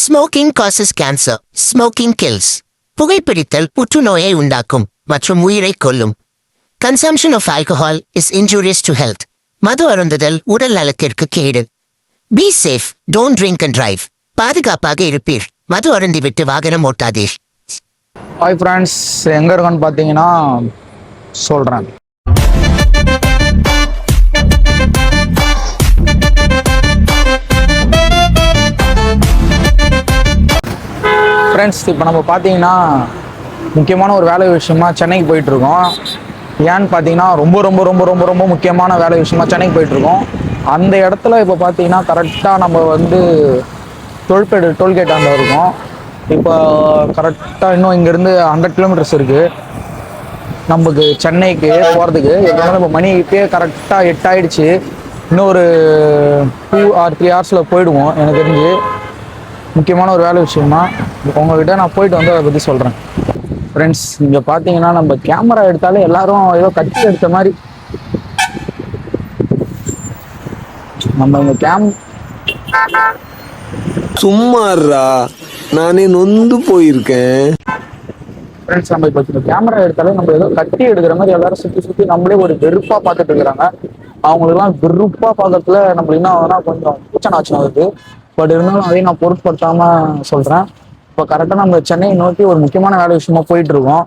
Smoking causes cancer smoking kills புகைப்பிடித்தல் புற்றுநோயை உண்டாக்கும் மற்றும் உயிரை கொல்லும் consumption of alcohol is injurious to health மது அருந்துதல் உடல் நலத்திற்கு கேடு be safe don't drink and drive பாதுகாப்பாக இருப்பீர் மது அருந்திவிட்டு வாகனம் ஓட்டாதீர் ஹாய் ஃப்ரெண்ட்ஸ் எங்கே இருக்கோன்னு பார்த்தீங்கன்னா சொல்கிறேன் ஃப்ரெண்ட்ஸ் இப்போ நம்ம பார்த்தீங்கன்னா முக்கியமான ஒரு வேலை விஷயமா சென்னைக்கு போயிட்டுருக்கோம். ஏன்னு பார்த்தீங்கன்னா ரொம்ப ரொம்ப ரொம்ப ரொம்ப ரொம்ப முக்கியமான வேலை விஷயமா சென்னைக்கு போயிட்டுருக்கோம். அந்த இடத்துல இப்போ பார்த்தீங்கன்னா கரெக்டாக நம்ம வந்து தொல்பேடு டோல்கேட் ஆண்ட இருக்கோம். இப்போ கரெக்டாக இன்னும் இங்கேருந்து ஹண்ட்ரட் கிலோமீட்டர்ஸ் இருக்குது நமக்கு சென்னைக்கு போகிறதுக்கு எப்படினாலும் இப்போ மணி இப்போயே கரெக்டாக எட்டாயிடுச்சு. இன்னும் ஒரு டூ ஆர் த்ரீ ஹவர்ஸில் போயிடுவோம் எனக்கு தெரிஞ்சு. முக்கியமான ஒரு வேலை விஷயமா உங்ககிட்ட நான் போயிட்டு வந்து அதை பற்றி சொல்கிறேன் ஃப்ரெண்ட்ஸ் இங்கே பார்த்தீங்கன்னா நம்ம கேமரா எடுத்தாலே எல்லாரும் ஏதோ கட்டி எடுத்த மாதிரி. நம்ம இங்கே கேம் சும்மாறா நானே நொந்து போயிருக்கேன். ஃப்ரெண்ட்ஸ் நம்ம இப்போ இந்த கேமரா எடுத்தாலே நம்ம ஏதோ கட்டி எடுக்கிற மாதிரி எல்லாரும் சுற்றி சுற்றி நம்மளே ஒரு வெறுப்பாக பார்த்துட்டு இருக்கிறாங்க. அவங்களுக்குலாம் வெறுப்பாக பார்க்கறதுல நம்ம என்ன ஆகுதுன்னா கொஞ்சம் கூச்சநாச்சம் வருது. பட் இருந்தாலும் அதையும் நான் பொருட்படுத்தாம சொல்கிறேன் இப்போ கரெக்டாக நம்ம சென்னையை நோக்கி ஒரு முக்கியமான வேலை விஷயமா போயிட்டு இருக்கோம்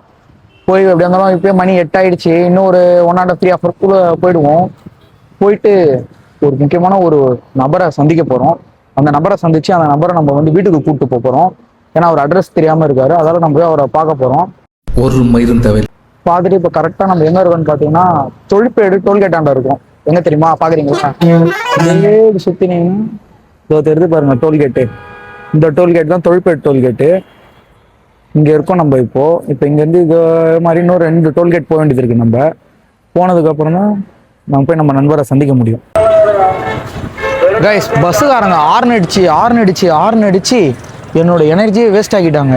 போய் எப்படி இருந்தாலும் இப்போயே மணி எட்டாயிடுச்சு. இன்னும் ஒரு ஒன் அண்ட் த்ரீ ஹவர்க்குள்ள போயிடுவோம். போயிட்டு ஒரு முக்கியமான ஒரு நபரை சந்திக்க போகிறோம் அந்த நபரை சந்திச்சு அந்த நபரை நம்ம வந்து வீட்டுக்கு கூப்பிட்டு போக போகிறோம் ஏன்னா அவர் அட்ரஸ் தெரியாமல் இருக்காரு. அதால நம்ம போய் அவரை பார்க்க போகிறோம் ஒரு மயிரும் தேவையில்லை பார்த்துட்டு இப்போ கரெக்டாக நம்ம எங்கே இருக்கோம்னு பார்த்தீங்கன்னா தொழிற்பேடு டோல்கேட்டாண்ட இருக்கோம். எங்க தெரியுமா? பார்க்குறீங்களா சுற்றினீங்கன்னா இதோ தெரியுது பாருங்க டோல்கேட்டு இந்த டோல்கேட் தான் தொழிற்பேடு டோல்கேட்டு இங்கே இருக்கோம் நம்ம இப்போ. இப்போ இங்கேருந்து இது மாதிரி இன்னும் ரெண்டு டோல்கேட் போக வேண்டியது இருக்கு நம்ம. போனதுக்கப்புறம் தான் நம்ம போய் நம்ம நண்பரை சந்திக்க முடியும். கைஸ் பஸ்ஸுக்காரங்க ஆர்ன் அடிச்சு ஆர்ன் அடிச்சு ஆர்ன் அடிச்சு என்னோட எனர்ஜியை வேஸ்ட் ஆக்கிட்டாங்க.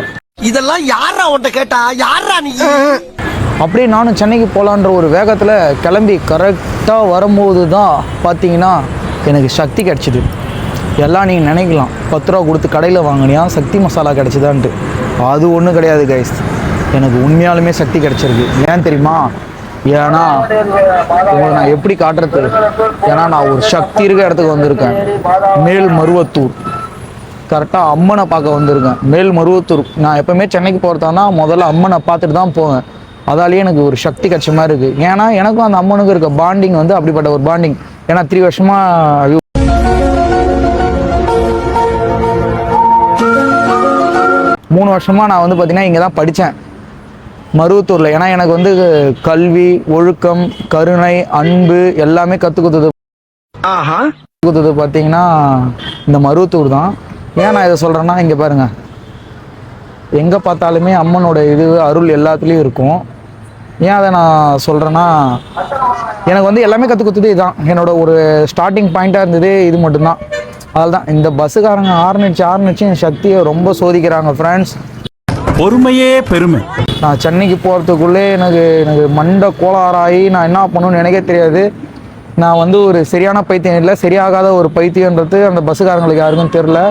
இதெல்லாம் யாரா உன்ட்ட கேட்டா? யாரா நீ? அப்படியே நானும் சென்னைக்கு போகலான்ற ஒரு வேகத்தில் கிளம்பி கரெக்டாக வரும்போது தான் பார்த்தீங்கன்னா எனக்கு சக்தி கிடச்சிது. எல்லாம் நீங்கள் நினைக்கலாம். பத்து ரூபா கொடுத்து கடையில் வாங்கினியா? சக்தி மசாலா கிடச்சிதான்ட்டு. அது ஒன்றும் கிடையாது கைஸ் எனக்கு உண்மையாலுமே சக்தி கிடச்சிருக்கு. ஏன் தெரியுமா? ஏன்னா உங்களை நான் எப்படி காட்டுறது? ஏன்னா நான் ஒரு சக்தி இருக்க இடத்துக்கு வந்திருக்கேன். மேல் மருவத்தூர். கரெக்டாக அம்மனை பார்க்க வந்திருக்கேன். மேல் மருவத்தூர். நான் எப்பவுமே சென்னைக்கு போகிறதானா முதல்ல அம்மனை பார்த்துட்டு தான் போவேன். அதாலேயே எனக்கு ஒரு சக்தி கிடைச்ச மாதிரி இருக்குது ஏன்னா எனக்கும் அந்த அம்மனுக்கு இருக்க பாண்டிங் வந்து அப்படிப்பட்ட ஒரு பாண்டிங் ஏன்னா த்ரீ வருஷமாக மூணு வருஷமாக நான் வந்து பார்த்தீங்கன்னா இங்கே தான் படித்தேன் மருவத்தூரில். ஏன்னா எனக்கு வந்து கல்வி ஒழுக்கம் கருணை அன்பு எல்லாமே கற்றுக் கொடுத்தது. ஆஹா. கொடுத்தது பார்த்தீங்கன்னா இந்த மருவத்தூர் தான். ஏன் நான் இதை சொல்கிறேன்னா இங்கே பாருங்க. எங்கே பார்த்தாலுமே அம்மனோட இது அருள் எல்லாத்துலேயும் இருக்கும். ஏன் அதை நான் சொல்கிறேன்னா எனக்கு வந்து எல்லாமே கற்றுக் கொடுத்தது இதுதான். என்னோட ஒரு ஸ்டார்டிங் பாயிண்ட்டாக இருந்தது இது மட்டும்தான். அதுதான் இந்த பஸ்ஸுக்காரங்க ஆர்னிச்சு ஆர்னிச்சு என் சக்தியை ரொம்ப சோதிக்கிறாங்க ஃப்ரெண்ட்ஸ் பொறுமையே பெருமை. நான் சென்னைக்கு போகிறதுக்குள்ளே எனக்கு எனக்கு மண்டை கோளாறாகி நான் என்ன பண்ணணும்னு எனக்கே தெரியாது. நான் வந்து ஒரு சரியான பைத்தியம் இல்லை சரியாகாத ஒரு பைத்தியன்றது அந்த பஸ்ஸுக்காரங்களுக்கு யாருக்கும் தெரில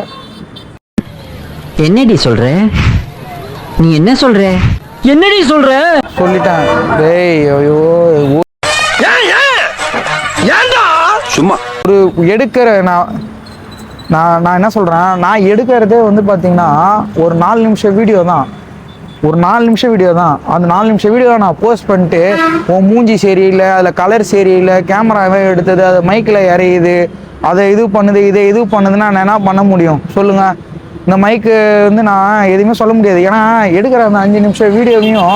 என்னடி சொல்ற? நீ என்ன சொல்ற? என்னடி சொல்ற? சொல்லிட்டேன். டேய் ஐயோ சும்மா. ஒரு எடுக்கிற நான் நான் நான் என்ன சொல்கிறேன் நான் எடுக்கிறதே வந்து பார்த்தீங்கன்னா ஒரு நாலு நிமிஷம் வீடியோ தான். ஒரு நாலு நிமிஷம் வீடியோ தான். அந்த நாலு நிமிஷம் வீடியோவை நான் போஸ்ட் பண்ணிட்டு உன் மூஞ்சி சரியில்லை அதில் கலர் சரியில்லை கேமராவே எடுத்தது அது மைக்கில் இறையுது அதை இது பண்ணுது இதை இது பண்ணுதுன்னா நான் என்ன பண்ண முடியும்? சொல்லுங்கள் இந்த மைக்கு வந்து நான் எதுவுமே சொல்ல முடியாது. ஏன்னா எடுக்கிற அந்த அஞ்சு நிமிஷம் வீடியோவையும்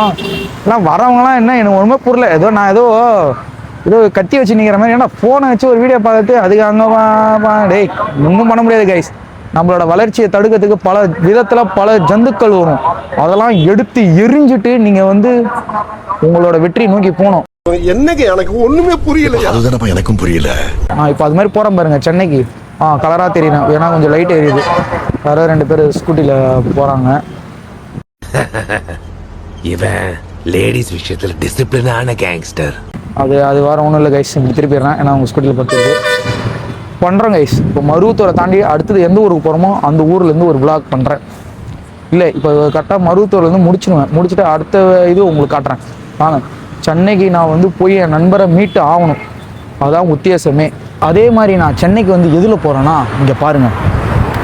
எல்லாம் வரவங்களாம் என்ன எனக்கு ஒன்றுமே புரியல. ஏதோ நான் ஏதோ ஏதோ கத்தி வச்சு நிற்கிற மாதிரி. ஏன்னா ஃபோனை வச்சு ஒரு வீடியோ பார்த்துட்டு அதுக்கு அங்கே டேய் ஒன்றும் பண்ண முடியாது கைஸ் நம்மளோட வளர்ச்சியை தடுக்கிறதுக்கு பல விதத்தில் பல ஜந்துக்கள் வரும். அதெல்லாம் எடுத்து எரிஞ்சிட்டு நீங்கள் வந்து உங்களோட வெற்றி நோக்கி போகணும். என்னங்க எனக்கு ஒண்ணுமே புரியலையா? அதுதானப்பா எனக்கும் புரியல. ஆ இப்போ அது மாதிரி போகிறேன் பாருங்க சென்னைக்கு. ஆ கலராக தெரியுறேன் ஏன்னா கொஞ்சம் லைட் எரியுது யாரோ ரெண்டு பேர் ஸ்கூட்டியில் போகிறாங்க இவன் லேடிஸ் விஷயத்தில் டிசிப்ளினான கேங்ஸ்டர் அது அது வேறு ஒன்றும் இல்லை கைஸ் இப்படி திருப்பிடுறேன் ஏன்னா உங்கள் ஸ்கூட்டியில் பார்த்துருக்கு பண்ணுறேன் கைஸ் இப்போ மருவத்தூரை தாண்டி அடுத்தது எந்த ஊருக்கு போகிறோமோ அந்த ஊர்லேருந்து ஒரு விளாக் பண்ணுறேன் இல்லை இப்போ கரெக்டாக மருவத்தூர்லேருந்து முடிச்சிடுவேன். முடிச்சுட்டு அடுத்த இது உங்களுக்கு காட்டுறேன். வாங்க சென்னைக்கு நான் வந்து போய் என் நண்பரை மீட்டு ஆகணும். அதுதான் உத்தியாசமே அதே மாதிரி நான் சென்னைக்கு வந்து எதில் போகிறேன்னா இங்கே பாருங்கள்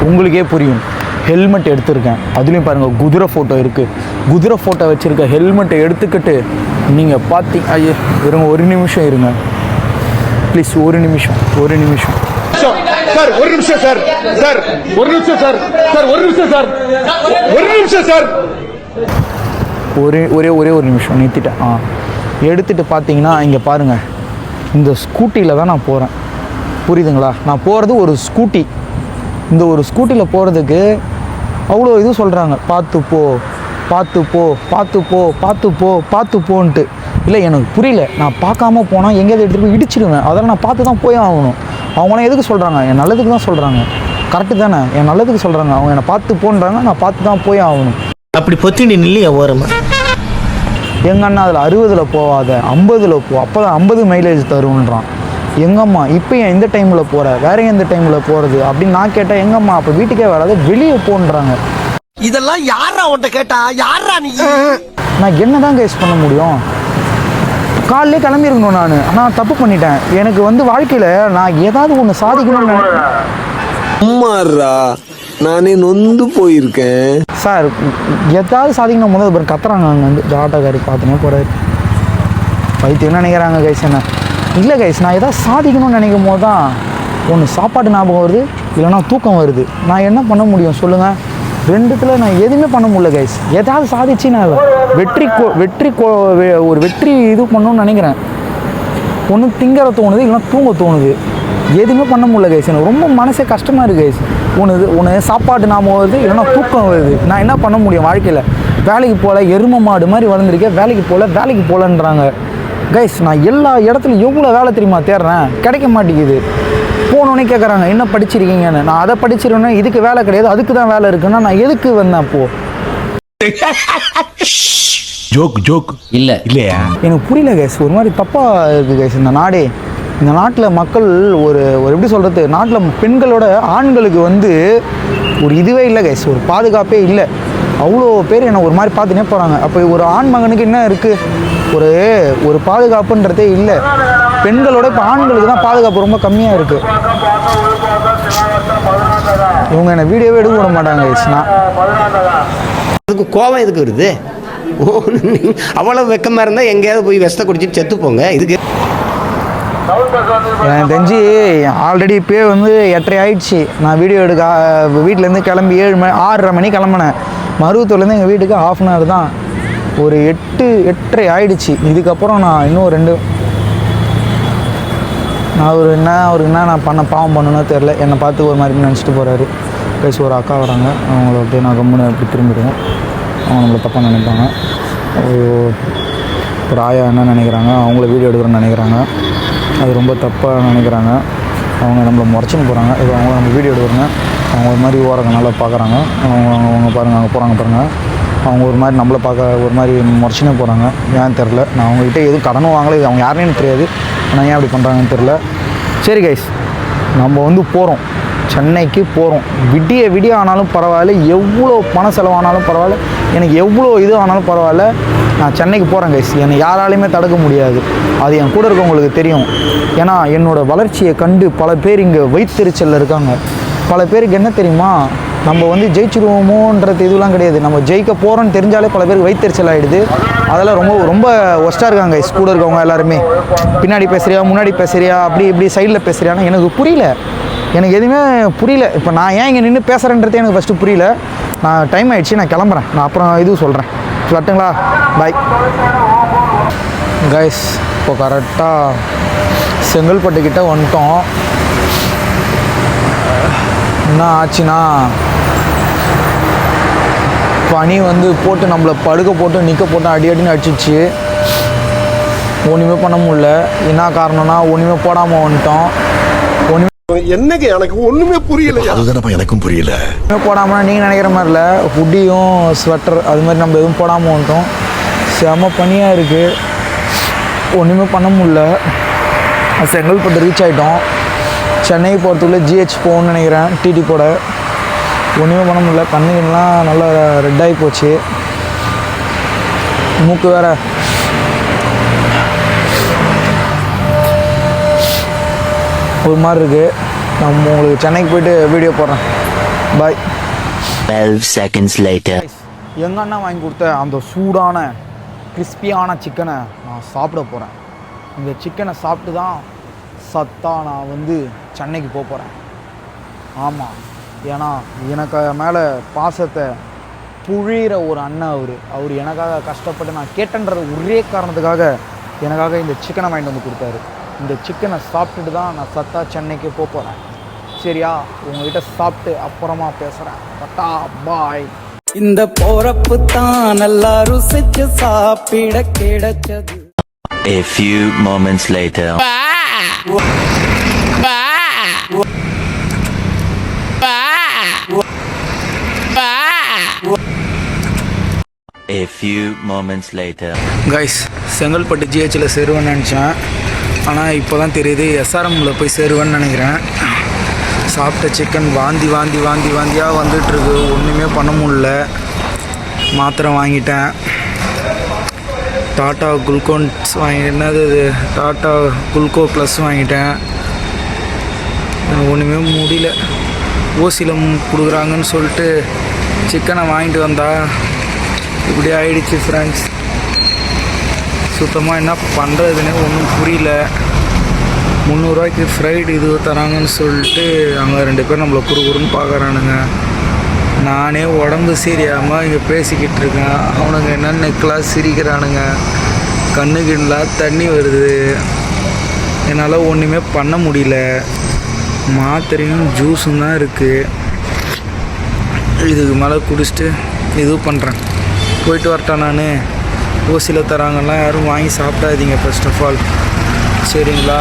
உங்களுக்கே புரியும். ஹெல்மெட் எடுத்திருக்கேன். அதுலேயும் பாருங்கள் குதிரை ஃபோட்டோ இருக்குது குதிரை ஃபோட்டோ வச்சுருக்க ஹெல்மெட்டை எடுத்துக்கிட்டு நீங்கள் பார்த்தி ஐயோ இருங்க ஒரு நிமிஷம் இருங்க. ப்ளீஸ் ஒரு நிமிஷம் ஒரு நிமிஷம். சார் ஒரு நிமிஷம் சார். சார் ஒரு நிமிஷம் சார். சார் ஒரு நிமிஷம் சார். ஒரு நிமிஷம் சார். ஒரே ஒரே ஒரே ஒரு நிமிஷம் நிறுத்திட்டேன். ஆ. எடுத்துகிட்டு பார்த்தீங்கன்னா இங்கே பாருங்கள் இந்த ஸ்கூட்டியில் தான் நான் போகிறேன் புரியுதுங்களா? நான் போகிறது ஒரு ஸ்கூட்டி இந்த ஒரு ஸ்கூட்டியில் போகிறதுக்கு அவ்வளோ இது சொல்கிறாங்க பார்த்து போ பார்த்து போ பார்த்து போ பார்த்து போ பார்த்து போன்ட்டு. இல்லை எனக்கு புரியல. நான் பார்க்காம போனால் எங்கேயாவது எடுத்துகிட்டு போய் இடிச்சிடுவேன். அதெல்லாம் நான் பார்த்து தான் போய் ஆகணும். அவங்களாம் எதுக்கு சொல்கிறாங்க என் நல்லதுக்கு தான் சொல்கிறாங்க கரெக்டு தானே? என் நல்லதுக்கு சொல்கிறாங்க அவங்க என்னை பார்த்து போன்றாங்க நான் பார்த்து தான் போய் ஆகணும். அப்படி பொத்திண்டி நில்லையா ஓரமா? எங்க அண்ணா அதில் அறுபதில் போகாத ஐம்பதில் போ. அப்போ தான் ஐம்பது மைலேஜ் தருன்றான் எங்கம்மா இப்போ ஏன் இந்த டைமில் போகிற வேற எந்த டைமில் போகிறது அப்படின்னு நான் கேட்டேன் எங்கம்மா அப்போ வீட்டுக்கே வராது வெளியே போன்றாங்க. இதெல்லாம் யாரா உன்ட்ட கேட்டா? யாரா நீ? நான் என்ன தான் கேஸ் பண்ண முடியும்? காலையிலே கிளம்பியிருக்கணும் நான். ஆனால் தப்பு பண்ணிட்டேன். எனக்கு வந்து வாழ்க்கையில் நான் ஏதாவது ஒன்று சாதிக்கணும்னு நினை- சும்மாறா நானே நொந்து போயிருக்கேன். சார் ஏதாவது சாதிக்கணும் முதல்ல பேர் கத்துறாங்க அங்கே வந்து ஜாட்டக்காரி பார்த்துனே போகிறாரு பைத்தியம் நினைக்கிறாங்க கைஸ் என்ன? இல்லை கைஸ் நான் எதாவது சாதிக்கணும்னு நினைக்கும் போது தான் ஒன்று சாப்பாடு ஞாபகம் வருது இல்லைன்னா தூக்கம் வருது. நான் என்ன பண்ண முடியும் சொல்லுங்கள் ரெண்டுத்தில் நான் எதுவுமே பண்ண முடியல கைஸ் எதாவது சாதிச்சு நான் வெற்றி கோ வெற்றி கோ வெ- ஒரு வெற்றி இது பண்ணணும்னு நினைக்கிறேன். ஒன்று திங்கற தோணுது இல்லைனா தூங்க தோணுது. எதுவுமே பண்ண முடியல கைஸ் எனக்கு ரொம்ப மனசே கஷ்டமாக இருக்குது கைஸ் ஒன்று ஒன்று சாப்பாடு ஞாபகம் வருது இல்லைன்னா தூக்கம் வருது. நான் என்ன பண்ண முடியும் வாழ்க்கையில்? வேலைக்கு போகல எரும மாடு மாதிரி வளர்ந்துருக்கேன் வேலைக்கு போகல வேலைக்கு போகலன்றாங்க கைஸ் நான் எல்லா இடத்துலையும் எவ்வளோ வேலை தெரியுமா தேடுறேன்? கிடைக்க மாட்டேங்குது. போனோடனே கேட்குறாங்க என்ன படிச்சிருக்கீங்கன்னு? நான் அதை படிச்சிருக்கேன் இதுக்கு வேலை கிடையாது அதுக்கு தான் வேலை இருக்குன்னா நான் எதுக்கு வந்தேன் அப்போது ஜோக் ஜோக் இல்ல. இல்லையா? எனக்கு புரியல கைஸ் ஒரு மாதிரி தப்பாக இருக்குது கைஸ் இந்த நாடே. இந்த நாட்டில் மக்கள் ஒரு ஒரு எப்படி சொல்கிறது நாட்டில் பெண்களோட ஆண்களுக்கு வந்து ஒரு இதுவே இல்லை கைஸ் ஒரு பாதுகாப்பே இல்லை. அவ்வளோ பேர் என்னை ஒரு மாதிரி பார்த்துனே போகிறாங்க அப்போ ஒரு ஆண் மகனுக்கு என்ன இருக்குது ஒரு ஒரு பாதுகாப்புன்றதே இல்லை. பெண்களோட இப்போ ஆண்களுக்கு தான் பாதுகாப்பு ரொம்ப கம்மியாக இருக்குது இவங்க என்னை வீடியோவே எடுக்க விட மாட்டாங்க நான் அதுக்கு கோவம் எதுக்கு வருது? ஓ, நீ- அவ்வளவு வெக்கமா இருந்தா எங்கேயாவது போய் விஷத்தை குடிச்சிட்டு செத்து போங்க. இதுக்கு எனக்கு தெரிஞ்சு ஆல்ரெடி இப்போயே வந்து எட்டரை ஆயிடுச்சு. நான் வீடியோ எடுக்க வீட்டிலேருந்து கிளம்பி ஏழு மணி ஆறரை மணி கிளம்புனேன். மருவத்தூர்லேருந்து எங்கள் வீட்டுக்கு ஆஃப் அன் ஹவர் தான். ஒரு எட்டு எட்டரை ஆயிடுச்சு. இதுக்கப்புறம் நான் இன்னும் ரெண்டு நான் ஒரு என்ன ஒரு என்ன நான் பண்ண பாவம் பண்ணணும்னு தெரில என்னை பார்த்து ஒரு மாதிரி நினச்சிட்டு போகிறாரு பேசி ஒரு அக்கா வராங்க. அவங்கள அப்படியே நான் கம்முன்னு அப்படி திரும்பிடுவேன். அவங்க நம்மளை தப்பாக நினைப்பாங்க. ஒரு- ஆயா என்ன நினைக்கிறாங்க? அவங்கள வீடியோ எடுக்கிறோன்னு நினைக்கிறாங்க. அது ரொம்ப தப்பாக நினைக்கிறாங்க. அவங்க நம்மளை முறைச்சின்னு போகிறாங்க இது அவங்க நம்ம வீடியோ எடுக்கிறாங்க அவங்க ஒரு மாதிரி ஓரங்க நல்லா பார்க்குறாங்க. அவங்க அவங்க பாருங்கள் அங்கே போகிறாங்க பாருங்கள் அவங்க ஒரு மாதிரி நம்மளை பார்க்க ஒரு மாதிரி முறைச்சினே போகிறாங்க ஏன்னு தெரில நான் அவங்ககிட்ட எதுவும் கடனும் வாங்கலை. இது அவங்க யாருன்னு எனக்கு தெரியாது. ஆனால் ஏன் அப்படி பண்ணுறாங்கன்னு தெரில சரி கைஸ் நம்ம வந்து போகிறோம் சென்னைக்கு போகிறோம் விடிய விடிய ஆனாலும் பரவாயில்ல. எவ்வளோ பண செலவானாலும் பரவாயில்ல. எனக்கு எவ்வளோ இது ஆனாலும் பரவாயில்ல. நான் சென்னைக்கு போகிறேன் கைஸ் என்னை யாராலையுமே தடுக்க முடியாது. அது என் கூட இருக்கவங்களுக்கு தெரியும். ஏன்னா என்னோடய வளர்ச்சியை கண்டு பல பேர் இங்கே வைத்தெரிச்சலில் இருக்காங்க. பல பேருக்கு என்ன தெரியுமா? நம்ம வந்து ஜெயிச்சிருவோமோன்றது இதுலாம் கிடையாது. நம்ம ஜெயிக்க போகிறோம்னு தெரிஞ்சாலே பல பேருக்கு வைத்தறிச்சல் ஆகிடுது அதெல்லாம் ரொம்ப ரொம்ப ஒஸ்ட்டாக இருக்காங்க guys. கூட இருக்கவங்க எல்லாருமே. பின்னாடி பேசுறியா முன்னாடி பேசுறியா அப்படி இப்படி சைடில் பேசுறியான்னு எனக்கு புரியல. எனக்கு எதுவுமே புரியல. இப்போ நான் ஏன் இங்கே நின்று பேசுகிறேன்றதே எனக்கு ஃபஸ்ட்டு புரியல. நான் டைம் ஆகிடுச்சு நான் கிளம்புறேன். நான் அப்புறம் இதுவும் சொல்கிறேன் வரட்டுங்களா பாய் கைஸ் இப்போ கரெக்டாக செங்கல்பட்டு கிட்டே வந்துட்டோம். என்ன ஆச்சுன்னா பனி வந்து போட்டு நம்மளை படுக்க போட்டு நிற்க போட்டு அடி அடின்னு அடிச்சிச்சு. ஒன்றுமே பண்ண முடியல. என்ன காரணம்னா ஒன்றுமே போடாமல் வந்துட்டோம். ஒன்றுமே என்னங்க எனக்கு ஒண்ணுமே புரியலையா? அதுதானப்பா எனக்கும் புரியல. போடாமல் நீங்கள் நினைக்கிற மாதிரி இல்லை. ஹுட்டியும் ஸ்வெட்டர் அது மாதிரி நம்ம எதுவும் போடாமல் வந்துட்டோம். செம பனியாக இருக்குது ஒன்றுமே பண்ண முடியல. செங்கல்பட்டு ரீச் ஆகிட்டோம் சென்னை போகிறதுக்குள்ளே ஜிஹெச் போகணும்னு நினைக்கிறேன். டிடி போட. ஒன்றுமே பண்ண முடியல. கண்ணுலாம் நல்லா ரெட் ஆகி போச்சு. மூக்கு வேற. ஒரு மாதிரி இருக்குது நான் உங்களுக்கு சென்னைக்கு போயிட்டு வீடியோ போடுறேன். பாய் 12 seconds later. எங்கள் அண்ணன் வாங்கி கொடுத்த அந்த சூடான கிறிஸ்பியான சிக்கனை நான் சாப்பிட போகிறேன் இந்த சிக்கனை சாப்பிட்டு தான் சத்தா நான் வந்து சென்னைக்கு போக போகிறேன் ஆமாம் ஏன்னா எனக்கு மேலே பாசத்தை புழியிற ஒரு அண்ணன் அவர். அவர் எனக்காக கஷ்டப்பட்டு நான் கேட்டேன்ற ஒரே காரணத்துக்காக எனக்காக இந்த சிக்கனை வாங்கிட்டு வந்து கொடுத்தாரு. இந்த சிக்கனை சாப்பிட்டுட்டு தான் நான் சத்தா சென்னைக்கு போக போகிறேன் சரியா? உங்ககிட்ட சாப்பிட்டு அப்புறமா பேசுகிறேன் பட்டா பாய் இந்த போறப்பு தான் நல்லா ருசிச்சு சாப்பிட கிடைச்சது. A few moments later. A few moments later. Guys Chengalpattu ஜிஹெச்சில் சேருவேன்னு நினச்சேன். ஆனால் இப்போ தான் தெரியுது எஸ்ஆர்எம்மில் போய் சேருவேன்னு நினைக்கிறேன். சாப்பிட்ட சிக்கன் வாந்தி வாந்தி வாந்தி வாந்தியாக வந்துட்டுருக்கு ஒன்றுமே பண்ண முடில மாத்திரை வாங்கிட்டேன். டாட்டா குளுக்கோன்ஸ் வாங்கி என்னது இது? டாட்டா குல்கோ ப்ளஸ் வாங்கிட்டேன். ஒன்றுமே முடியல. ஓசிலம் கொடுக்குறாங்கன்னு சொல்லிட்டு சிக்கனை வாங்கிட்டு வந்தா. இப்படி ஆயிடுச்சு ஃப்ரெண்ட்ஸ் சுத்தமாக என்ன பண்ணுறதுன்னு ஒன்றும் புரியல. முந்நூறுரூவாய்க்கு ஃப்ரைடு இது தராங்கன்னு சொல்லிட்டு அங்கே ரெண்டு பேர் நம்மளை குறுகுறுன்னு பார்க்குறானுங்க நானே உடம்பு சரியாமல் இங்கே பேசிக்கிட்டு இருக்கேன். அவனுங்க என்னென்ன கிளாஸ் சிரிக்கிறானுங்க. கண்ணு கிண்ணலாம் தண்ணி வருது. என்னால் ஒன்றுமே பண்ண முடியல. மாத்திரையும் ஜூஸும் தான் இருக்குது இதுக்கு மேலே குடிச்சிட்டு இது பண்ணுறேன் போயிட்டு வரட்டேன் நான். ஓசியில் தராங்கலாம் யாரும் வாங்கி சாப்பிடாதீங்க ஃபஸ்ட் ஆஃப் ஆல் சரிங்களா?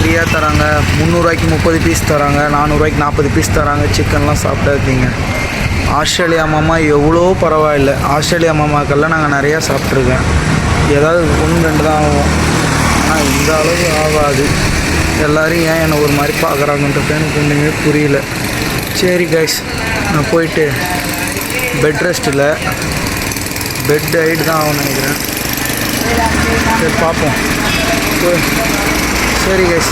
ஃப்ரீயாக தராங்க. முந்நூறுரூவாய்க்கு முப்பது பீஸ் தராங்க. நானூறுரூவாய்க்கு நாற்பது பீஸ் தராங்க. சிக்கன்லாம் சாப்பிடாதீங்க ஆஸ்திரேலியா மாமா எவ்வளோ பரவாயில்ல. ஆஸ்திரேலியா மாமாக்கெல்லாம் நாங்கள் நிறையா சாப்பிட்ருக்கேன் ஏதாவது ஒன்று ரெண்டு தான் ஆகும். ஆனால் இந்த அளவு ஆகாது. எல்லோரும் ஏன் என்னை ஒரு மாதிரி பார்க்குறாங்கன்றது எனக்கு ஒன்றுமே புரியல. சரி கைஸ் நான் போயிட்டு பெட் ரெஸ்ட்டில் பெட் ஹைட் தான் ஆகும்னு நினைக்கிறேன். சரி பார்ப்போம். போய் சரி கைஸ்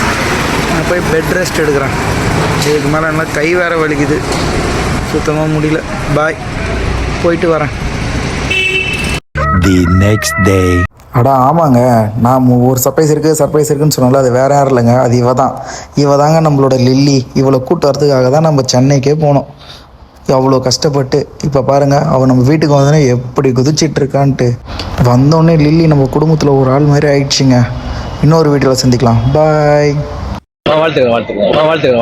நான் போய் பெட் ரெஸ்ட் எடுக்கிறேன். இதுக்கு மேலே என்ன கை வேற வலிக்குது. சுத்தமாக முடியல. பாய் போயிட்டு வரேன். The next day. அடா ஆமாங்க. நான் ஒரு சர்ப்ரைஸ் இருக்குது சர்ப்ரைஸ் இருக்குன்னு சொன்னால அது வேற யாரும் இல்லைங்க. அது இவ தான். இவ தாங்க நம்மளோட லில்லி. இவளை கூட்டு வரதுக்காக தான் நம்ம சென்னைக்கே போனோம். அவ்வளோ கஷ்டப்பட்டு இப்போ பாருங்கள் அவள் நம்ம வீட்டுக்கு வந்தோடனே எப்படி குதிச்சிட்டு இருக்கான்ட்டு. வந்தோடனே லில்லி நம்ம குடும்பத்தில் ஒரு ஆள் மாதிரி ஆயிடுச்சுங்க. இன்னொரு வீடியோவில் சந்திக்கலாம். பாய் வாழ்த்துக்கிறேன் வாழ்த்துக்கிறேன் வாழ்த்துக்கிறேன்